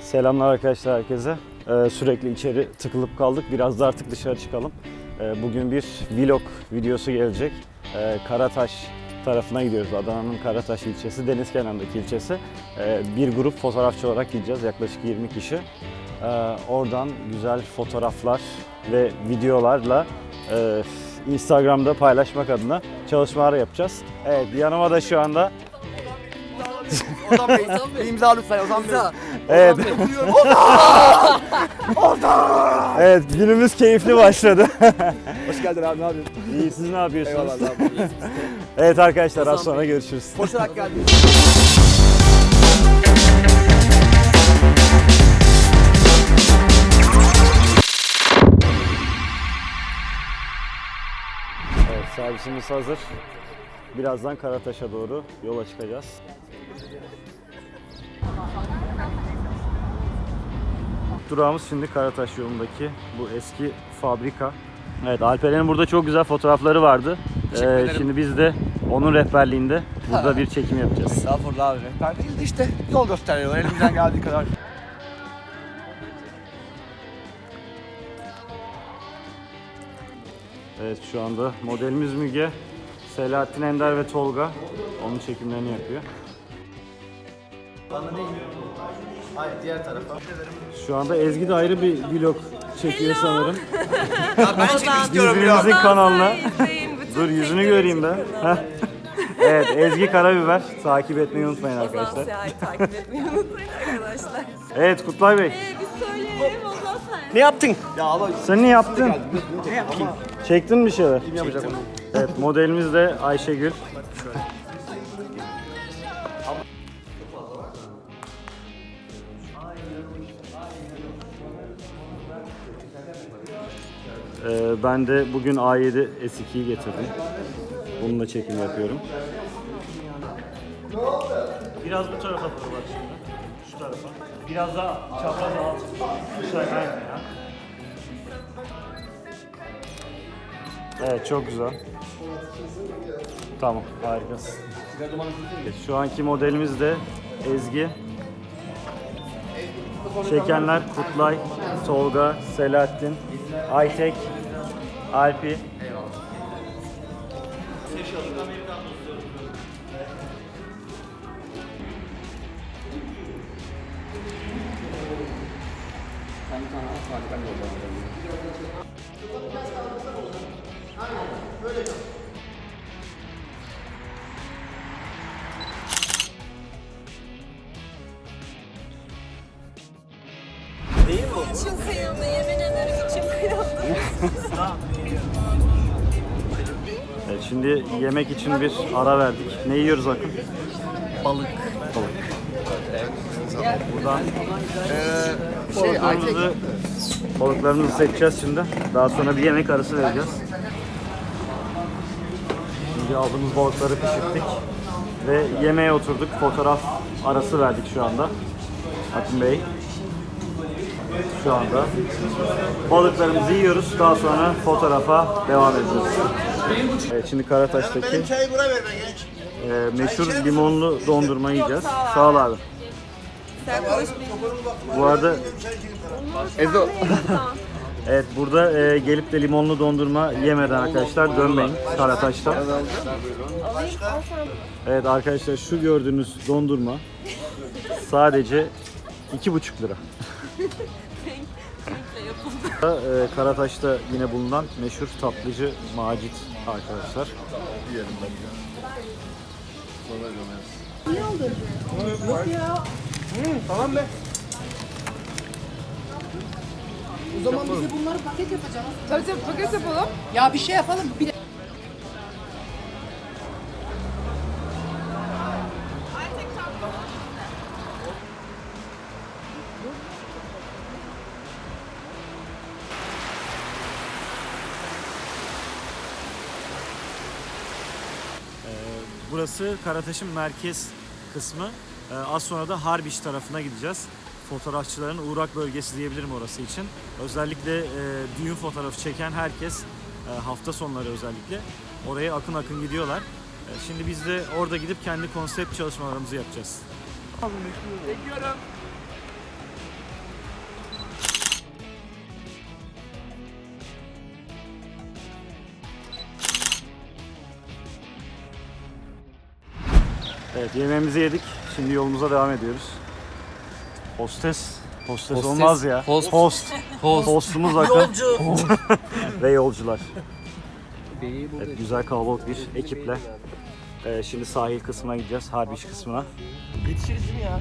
Selamlar arkadaşlar herkese. Ee, sürekli içeri tıkılıp kaldık. Biraz da artık dışarı çıkalım. Ee, bugün bir vlog videosu gelecek. Ee, Karataş tarafına gidiyoruz. Adana'nın Karataş ilçesi, deniz kenarındaki ilçesi. Ee, bir grup fotoğrafçı olarak gideceğiz. Yaklaşık 20 kişi. Ee, oradan güzel fotoğraflar ve videolarla e, Instagram'da paylaşmak adına çalışmalar yapacağız. Evet, yanıma da şu anda Ozan Bey, bir imza lütfen Ozan Bey. Evet. Buyurun. Evet, günümüz keyifli başladı. Hoş geldin abi, ne yapıyorsun? İyi, siz ne yapıyorsunuz? Eyvallah. Evet arkadaşlar, az sonra görüşürüz. Koşarak geldin. Evet, servisimiz hazır. Birazdan Karataş'a doğru yola çıkacağız. Durağımız şimdi Karataş yolundaki bu eski fabrika. Evet, Alperen'in burada çok güzel fotoğrafları vardı. Ee, şimdi biz de onun rehberliğinde burada bir çekim yapacağız. Estağfurullah abi. Rehber değil de işte yol gösteriyorlar elimizden geldiği kadar. Evet şu anda modelimiz Müge, Selahattin Ender ve Tolga onun çekimlerini yapıyor. Hayır diğer tarafa. Şu anda Ezgi de ayrı bir vlog çekiyor sanırım. Ya ben çıkmak istiyorum Birbirimizin ya. kanalına. izleyin, bütün Dur yüzünü göreyim ben. Heh. Evet Ezgi Karabiber takip etmeyi unutmayın arkadaşlar. Siyah'ı takip etmeyi unutmayın arkadaşlar. Evet Kutlay Bey Ee, biz söyleyelim Ozan sen. Ne yaptın? Ya ama sen ne yaptın? ne yapayım? Çektin mi bir şeyler? Kim yapacak onu? Evet modelimiz de Ayşegül. Ee, ben de bugün A7 S2'yi getirdim. Bununla çekim yapıyorum. Biraz bu tarafa doğru bak şimdi. Şu tarafa. Biraz daha çapraz alt. Şu aynen ya. Evet çok güzel. Tamam harikasın. Şu anki modelimiz de Ezgi. Çekenler Kutlay, Tolga, Selahattin, Aytek, Alpi. İçim şimdi yemek için bir ara verdik. Ne yiyoruz Akın? Balık. Balık. Buradan Şey Aytek. balıklarımızı, balıklarımızı seçeceğiz şimdi. Daha sonra bir yemek arası vereceğiz. Şimdi aldığımız balıkları pişirttik. Ve yemeğe oturduk. Fotoğraf arası verdik şu anda. Akın Bey. Şu anda balıklarımızı yiyoruz. Daha sonra fotoğrafa devam edeceğiz. Evet, şimdi Karataş'taki Çayı buna verme genç. e, meşhur limonlu dondurma yiyeceğiz. Sağ ol abi. Sen Bu arada Ezo. evet burada e, gelip de limonlu dondurma yemeden arkadaşlar dönmeyin Karataş'ta. Evet arkadaşlar şu gördüğünüz dondurma sadece iki buçuk lira. Yapıldı. E, Karataş'ta yine bulunan meşhur tatlıcı Macit arkadaşlar. Tamam be. O zaman bize bunları paket yapacağız. Tabii tabii paket yapalım. Ya bir şey yapalım. Bir Burası Karataş'ın merkez kısmı. Ee, Az sonra da Harbiç tarafına gideceğiz. Fotoğrafçıların uğrak bölgesi diyebilirim orası için. Özellikle e, düğün fotoğrafı çeken herkes e, hafta sonları özellikle oraya akın akın gidiyorlar. E, Şimdi biz de orada gidip kendi konsept çalışmalarımızı yapacağız. Bekliyorum. Evet yemeğimizi yedik. Şimdi yolumuza devam ediyoruz. Hostes. Hostes, Hostes, olmaz ya. host. Host. Host. Hostumuz Akın Yolcu. ve yolcular. Evet, güzel kalabalık bir ekiple. Ee, şimdi sahil kısmına gideceğiz. Harbiş kısmına. Yetişiriz mi ya?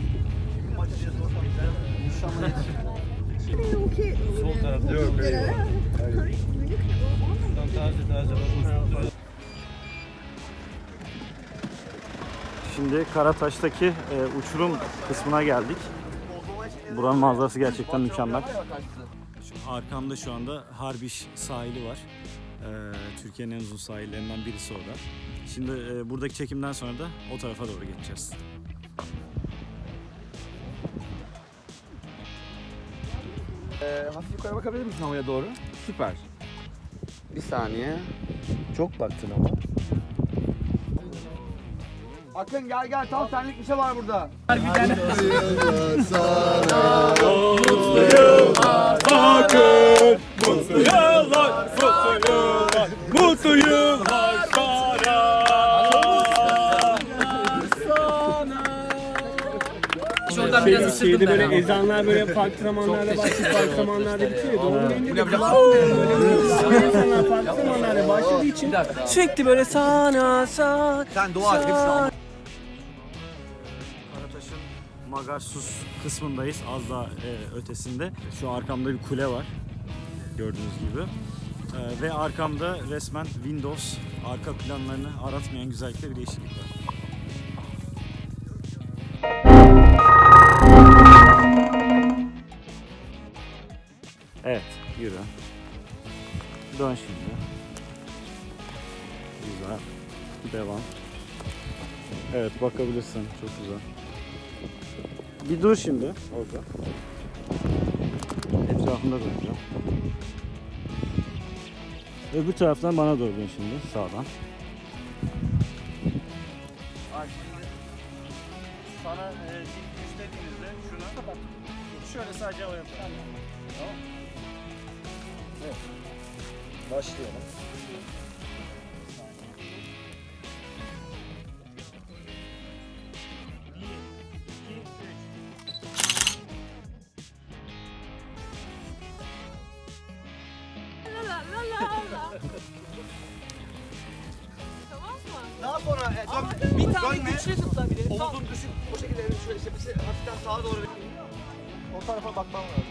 Şimdi Karataş'taki e, uçurum kısmına geldik. Buranın manzarası gerçekten mükemmel. Şu arkamda şu anda Harbiş sahili var. Ee, Türkiye'nin en uzun sahillerinden birisi o da. Şimdi e, buradaki çekimden sonra da o tarafa doğru geçeceğiz. Ee, hafif yukarı bakabilir misin havaya doğru? Süper. Bir saniye. Çok baktın ama. Akın gel gel. Tam senlik bir şey var burada. Şuradan biraz ısırdım ben. Böyle ezanlar böyle farklı zamanlarda başlayıp farklı zamanlarda bitiyor. Doğum gününde de böyle insanlar farklı zamanlarda başladığı için sürekli böyle sana sana Sen dua et hepsini Magarsus kısmındayız. Az daha e, ötesinde. Şu arkamda bir kule var. Gördüğünüz gibi. E, ve arkamda resmen Windows arka planlarını aratmayan güzellikte bir yeşillik var. Evet, yürü. Dön şimdi. Güzel. Devam. Evet bakabilirsin. Çok güzel. Bir dur şimdi orada. Etrafında döneceğim. Öbür taraftan bana doğru dön şimdi sağdan. Sana e, istediğinizde şuna şöyle sadece havaya Tamam. Evet. Başlayalım. Sağa doğru. O tarafa bakmam lazım.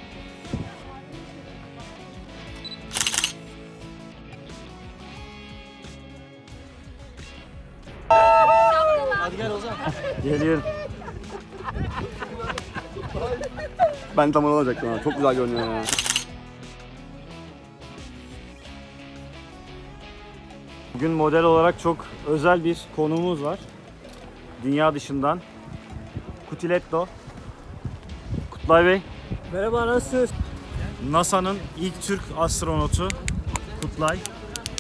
Geliyorum. Ben tam onu alacaktım ha. Çok güzel görünüyor ya. Bugün model olarak çok özel bir konuğumuz var. Dünya dışından. Kutiletto. Kutlay Bey. Merhaba nasılsınız? NASA'nın ilk Türk astronotu Kutlay.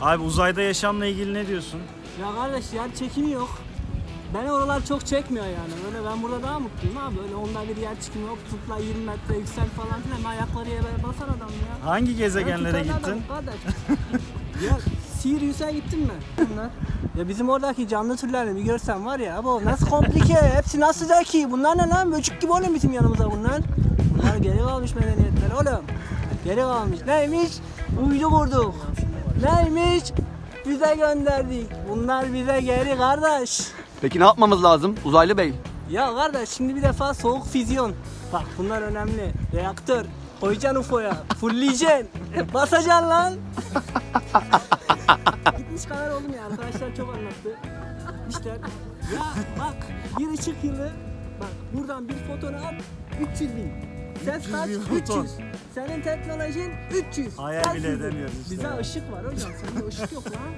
Abi uzayda yaşamla ilgili ne diyorsun? Ya kardeş yer çekimi yok. Ben oralar çok çekmiyor yani. Böyle ben burada daha mutluyum abi. Böyle onda bir yer çekimi yok. Tutla 20 metre yüksel falan filan. Ben ayakları yere basar adam ya. Hangi gezegenlere gittin? bu kadar. ya Sirius'a gittin mi? Bunlar. Ya bizim oradaki canlı türlerini bir görsen var ya bu nasıl komplike, hepsi nasıl zeki. Bunlar ne lan? Böcük gibi oğlum bizim yanımıza bunlar. Bunlar geri kalmış medeniyetler oğlum. Geri kalmış. Neymiş? Uydu kurduk. Neymiş? Bize gönderdik. Bunlar bize geri kardeş. Peki ne yapmamız lazım uzaylı bey? Ya kardeş şimdi bir defa soğuk füzyon. Bak bunlar önemli. Reaktör. Koyacaksın UFO'ya. Fullleyeceksin. Basacaksın lan. Gitmiş kadar oğlum ya. Arkadaşlar çok anlattı. Gitmişler. Ya bak bir ışık yılı. Bak buradan bir fotonu at. 300 bin. Ses kaç? bin foton. 300. Senin teknolojin 300. Hayal Sen bile sizin. edemiyoruz işte Bize ya. ışık var hocam. Sende ışık yok lan.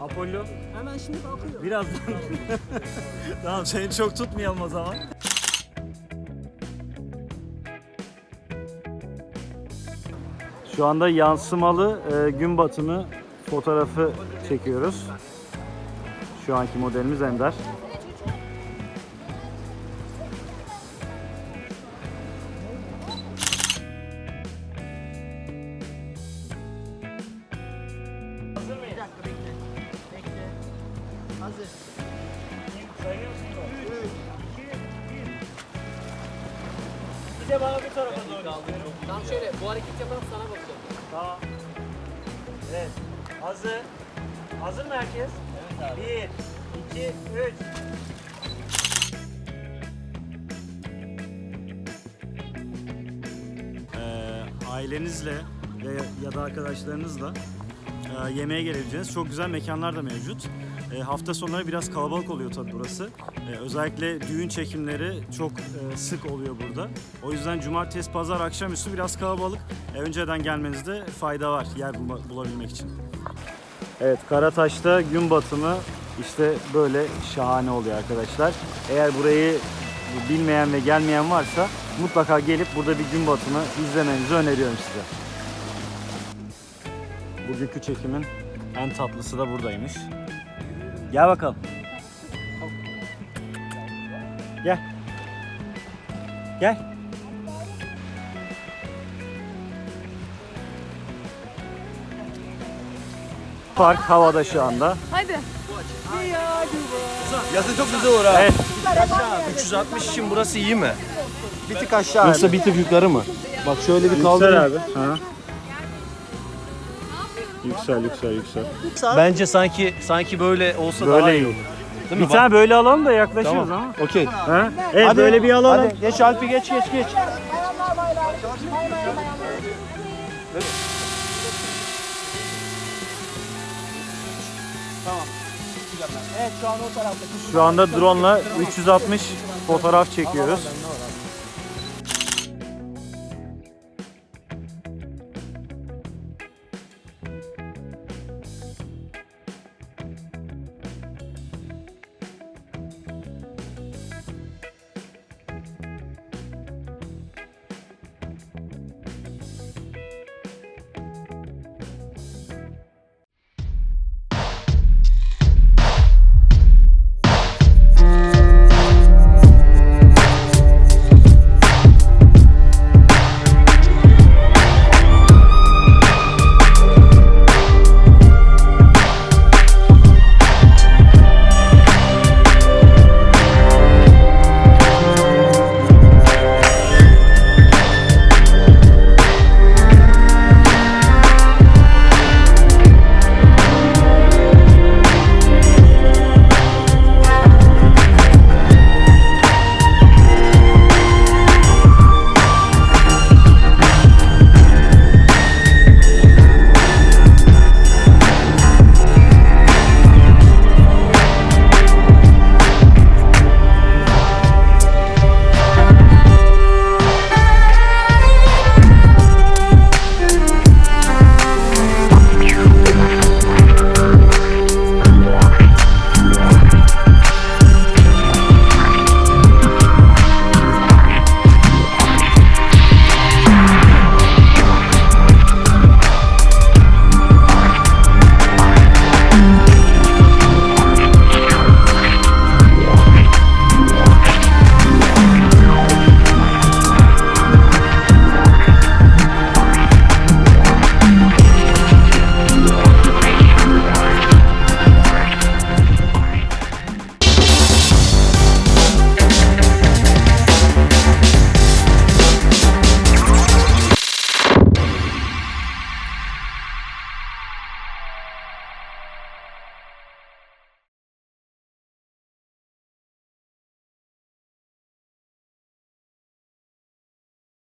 Apollo Hemen şimdi bakıyor. birazdan. tamam seni çok tutmayalım o zaman. Şu anda yansımalı e, gün batımı fotoğrafı çekiyoruz. Şu anki modelimiz Ender. de bana bir tarafa doğru. Tamam şöyle bu hareket yaparak sana bakacağım. Tamam. Evet. Hazır. Hazır mı herkes? Evet abi. Bir, iki, üç. Ee, ailenizle ve ya da arkadaşlarınızla e, yemeğe gelebileceğiniz çok güzel mekanlar da mevcut. E, hafta sonları biraz kalabalık oluyor tabii burası. E, özellikle düğün çekimleri çok e, sık oluyor burada. O yüzden cumartesi, pazar, akşamüstü biraz kalabalık. E, önceden gelmenizde fayda var yer bulabilmek için. Evet Karataş'ta gün batımı işte böyle şahane oluyor arkadaşlar. Eğer burayı bilmeyen ve gelmeyen varsa mutlaka gelip burada bir gün batımı izlemenizi öneriyorum size. Bugünkü çekimin en tatlısı da buradaymış. Gel bakalım. Gel. Gel. Park havada şu anda. Hadi. Yazın çok güzel olur ha. Evet. 360 için burası iyi mi? Bir tık aşağı. Yoksa bir tık yukarı mı? Bak şöyle bir Yüksel abi. Ha. Yüksel yüksel yüksel. Bence sanki sanki böyle olsa Böyle daha iyi iyi olur. Değil mi? Bir tane böyle alalım da yaklaşıyoruz Tamam. ama. Okey. Ha? Evet böyle bir alalım. Hadi geç Alpi geç geç geç. Evet şu an o tarafta. Şu anda drone'la 360 fotoğraf çekiyoruz.